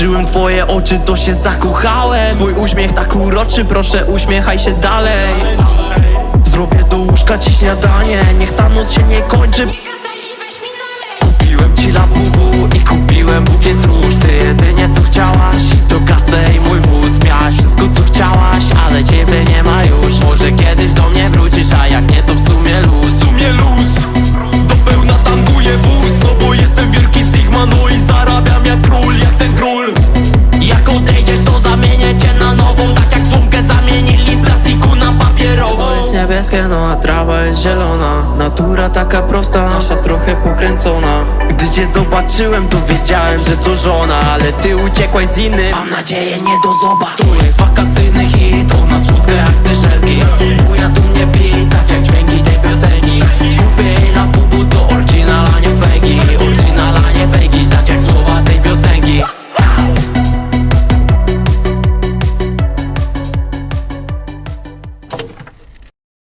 zobaczyłem twoje oczy, to się zakochałem. Twój uśmiech tak uroczy, proszę uśmiechaj się dalej. Zrobię do łóżka ci śniadanie, niech ta noc się nie kończy. Kupiłem ci labubu i kupiłem niebieskie, no a trawa jest zielona. Natura taka prosta, nasza trochę pokręcona. Gdy cię zobaczyłem to wiedziałem, że to żona. Ale ty uciekłaś z innym. Mam nadzieję nie do zoba To jest wakacyjny hit,